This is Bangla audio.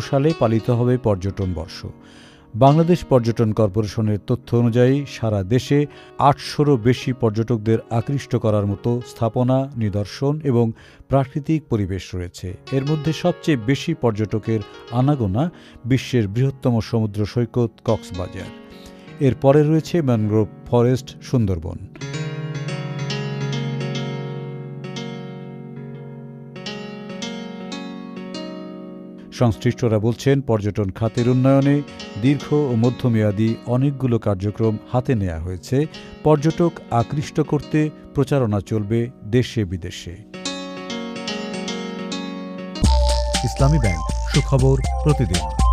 সালে পালিত হবে পর্যটন বর্ষ। বাংলাদেশ পর্যটন কর্পোরেশনের তথ্য অনুযায়ী সারা দেশে আটশোরও বেশি পর্যটকদের আকৃষ্ট করার মতো স্থাপনা, নিদর্শন এবং প্রাকৃতিক পরিবেশ রয়েছে। এর মধ্যে সবচেয়ে বেশি পর্যটকের আনাগোনা বিশ্বের বৃহত্তম সমুদ্র সৈকত কক্সবাজার। এরপরে রয়েছে ম্যানগ্রোভ ফরেস্ট সুন্দরবন। সংশ্লিষ্টরা বলছেন, পর্যটন খাতের উন্নয়নে দীর্ঘ ও মধ্যমেয়াদী অনেকগুলো কার্যক্রম হাতে নেওয়া হয়েছে। পর্যটক আকৃষ্ট করতে প্রচারণা চলবে দেশে বিদেশে। ইসলামী ব্যাংক, সুখবর প্রতিদিন।